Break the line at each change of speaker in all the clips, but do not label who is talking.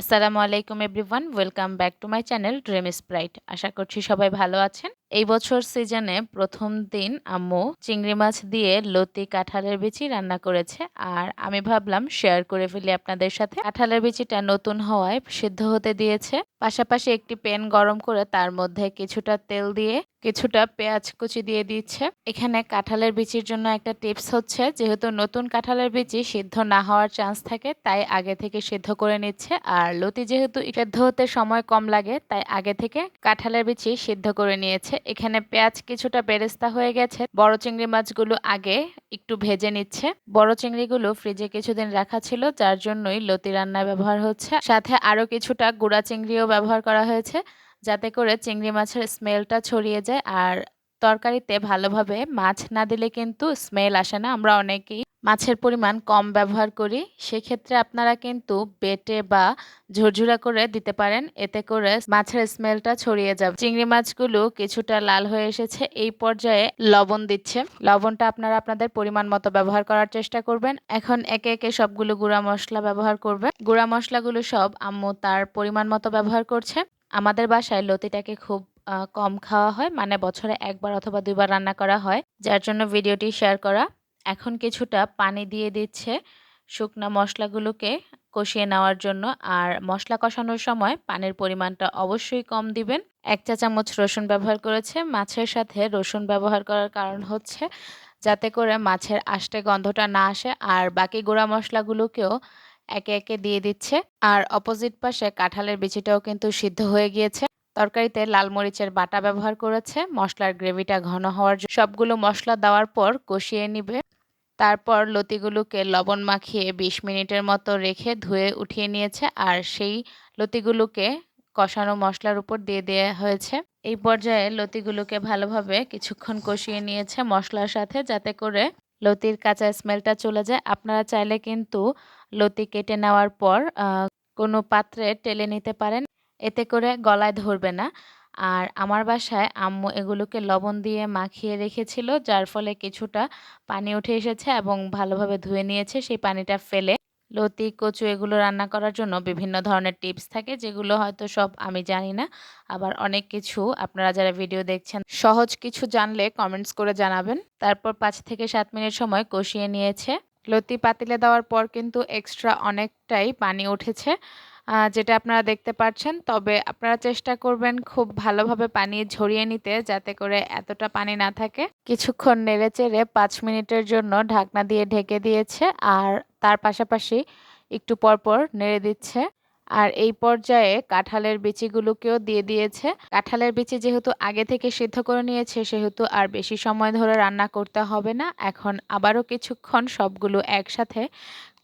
আসসালামু আলাইকুম everyone welcome back to my channel dream sprite আশা করছি সবাই ভালো আছেন। এই বছর সিজনে প্রথম দিন আম্মু চিংড়ি মাছ দিয়ে লতি কাঁঠালের বিচি রান্না করেছে। আর আমি ভাবলাম শেয়ার করে ফেলি আপনাদের সাথে। কাঁঠালের বিচিটা নতুন হওয়ায় সিদ্ধ হতে দিয়েছে। পাশাপাশি একটি প্যান গরম করে তার মধ্যে কিছুটা তেল দিয়ে কিছুটা পেঁয়াজ কুচি দিয়ে দিচ্ছে। এখানে কাঁঠালের বিচির জন্য একটা টিপস হচ্ছে, যেহেতু নতুন কাঁঠালের বিচি সিদ্ধ না হওয়ার চান্স থাকে, তাই আগে থেকে সিদ্ধ করে নিচ্ছে। আর লতি যেহেতু সিদ্ধ হতে সময় কম লাগে, তাই আগে থেকে কাঁঠালের বিচি সিদ্ধ করে নিয়েছে। এখানে পেঁয়াজ কিছুটা বেরেস্তা হয়ে গেছে। বড় চিংড়ি মাছগুলো আগে একটু ভেজে নিচ্ছে। বড় চিংড়িগুলো ফ্রিজে কিছুদিন রাখা ছিল, যার জন্যই লতি রান্নায় ব্যবহার হচ্ছে। সাথে আরও কিছুটা গুঁড়া চিংড়িও ব্যবহার করা হয়েছে, যাতে করে চিংড়ি মাছের স্মেলটা ছড়িয়ে যায়। আর তরকারিতে ভালোভাবে মাছ না দিলে কিন্তু স্মেল আসে না। আমরা অনেকেই মাছের পরিমাণ কম ব্যবহার করি, সেক্ষেত্রে আপনারা কিন্তু বেটে বা ঝুরঝুরা করে দিতে পারেন। এতে করে মাছের স্মেলটা ছড়িয়ে যাবে। চিংড়ি মাছগুলো কিছুটা লাল হয়ে এসেছে, এই পর্যায়ে লবণ দিচ্ছে। লবণটা আপনারা আপনাদের পরিমাণ মতো ব্যবহার করার চেষ্টা করবেন। এখন একে একে সবগুলো গুঁড়া মশলা ব্যবহার করবে গুঁড়া মশলাগুলো সব আম্মু তার পরিমাণ মতো ব্যবহার করছে। আমাদের বাসায় লতিটাকে খুব কম খাওয়া হয় মানে বছরে একবার অথবা দুইবার রান্না করা হয়। যার জন্য ভিডিওটি শেয়ার করা। এখন কিছুটা পানি দিয়ে দিচ্ছে শুকনো মশলাগুলোকে কষিয়ে নেওয়ার জন্য। আর মশলা কষানোর সময় পানির পরিমাণটা অবশ্যই কম দিবেন। এক চা চামচ রসুন ব্যবহার করেছে। মাছের সাথে রসুন ব্যবহার করার কারণ হচ্ছে যাতে করে মাছের আষ্টে গন্ধটা না আসে। আর বাকি গুঁড়া মশলাগুলোকেও একে একে দিয়ে দিচ্ছে। আর অপোজিট পাশে কাঁঠালের বিচিটাও কিন্তু সিদ্ধ হয়ে গিয়েছে। তরকারিতে লাল মরিচের বাটা ব্যবহার করেছে। মশলার গ্রেভিটা ঘন হওয়ার সবগুলো মশলা দেওয়ার পর কষিয়ে নিবে। তারপর লতিগুলোকে লবণ মাখিয়ে ২০ মিনিটের মতো রেখে ধুয়ে উঠিয়ে নিয়েছে আর সেই লতিগুলোকে কষানো মশলার উপর দিয়ে দেওয়া হয়েছে। এই পর্যায়ে লতিগুলোকে ভালোভাবে কিছুক্ষণ কষিয়ে নিয়েছে মশলার সাথে যাতে করে লতির কাঁচা স্মেলটা চলে যায়। আপনারা চাইলে কিন্তু লতি কেটে নেওয়ার পর কোনো পাত্রে টেলে নিতে পারেন। এতে করে গলায় ধরবে না। আর আমার বাসায় আম্মু এগুলোকে লবণ দিয়ে মাখিয়ে রেখেছিল, যার ফলে কিছুটা পানি উঠে এসেছে এবং ভালোভাবে ধুয়ে নিয়েছে। সেই পানিটা ফেলে লতি, কচু এগুলো রান্না করার জন্য বিভিন্ন ধরনের টিপস থাকে, যেগুলো হয়তো সব আমি জানি না। আবার অনেক কিছু আপনারা যারা ভিডিও দেখছেন, সহজ কিছু জানলে কমেন্টস করে জানাবেন। তারপর পাঁচ থেকে সাত মিনিট সময় কষিয়ে নিয়েছে। লতি পাতিলে দেওয়ার পর কিন্তু এক্সট্রা অনেকটাই পানি উঠেছে। যেটা আপনারা দেখতে পাচ্ছেন, তবে আপনারা চেষ্টা করবেন খুব ভালোভাবে পানি ঝরিয়ে নিতে যাতে করে এতটা পানি না থাকে। কিছুক্ষণ নেড়ে চেড়ে পাঁচ মিনিটের জন্য ঢাকনা দিয়ে ঢেকে দিয়েছে, আর তার পাশাপাশি একটু পরপর নেড়ে দিচ্ছে। আর এই পর্যায়ে কাঁঠালের বিচিগুলোকেও দিয়ে দিয়েছে। কাঁঠালের বিচি যেহেতু আগে থেকে সিদ্ধ করে নিয়েছে, সেহেতু আর বেশি সময় ধরে রান্না করতে হবে না। এখন আবারও কিছুক্ষণ সবগুলো একসাথে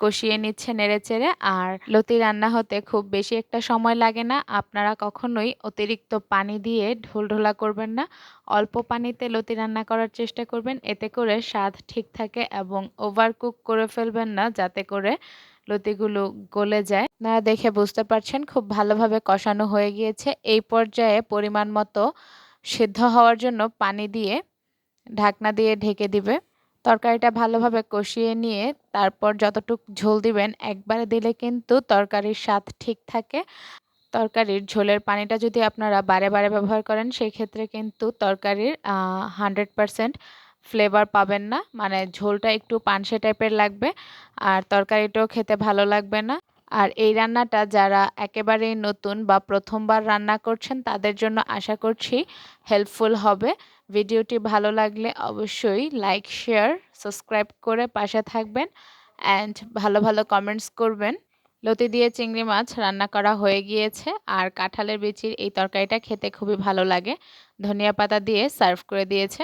কষিয়ে নিচ্ছে নেড়ে চেড়ে আর লতি রান্না হতে খুব বেশি একটা সময় লাগে না। আপনারা কখনোই অতিরিক্ত পানি দিয়ে ঢোল ঢোলা করবেন না। অল্প পানিতে লতি রান্না করার চেষ্টা করবেন। এতে করে স্বাদ ঠিক থাকে এবং ওভার কুক করে ফেলবেন না, যাতে করে লতিগুলো গলে যায়। না দেখে বুঝতে পারছেন খুব ভালোভাবে কষানো হয়ে গিয়েছে। এই পর্যায়ে পরিমাণ মতো সিদ্ধ হওয়ার জন্য পানি দিয়ে ঢাকনা দিয়ে ঢেকে দিবে। তরকারিটা ভালোভাবে কষিয়ে নিয়ে তারপর যতটুক ঝোল দিবেন একবারে দিলে কিন্তু তরকারির স্বাদ ঠিক থাকে। তরকারির ঝোলের পানিটা যদি আপনারা বারে বারে ব্যবহার করেন সেই ক্ষেত্রে কিন্তু তরকারির হান্ড্রেড পারসেন্ট ফ্লেভার পাবেন না। মানে ঝোলটা একটু পানসে টাইপের লাগবে আর তরকারিটাও খেতে ভালো লাগবে না। আর এই রান্নাটা যারা একেবারেই নতুন বা প্রথমবার রান্না করছেন, তাদের জন্য আশা করছি হেল্পফুল হবে। ভিডিওটি ভালো লাগলে অবশ্যই লাইক শেয়ার সাবস্ক্রাইব করে পাশে থাকবেন অ্যান্ড ভালো ভালো কমেন্টস করবেন। লতি দিয়ে চিংড়ি মাছ রান্না করা হয়ে গিয়েছে আর কাঁঠালের বিচির এই তরকারিটা খেতে খুবই ভালো লাগে। ধনিয়া পাতা দিয়ে সার্ভ করে দিয়েছে।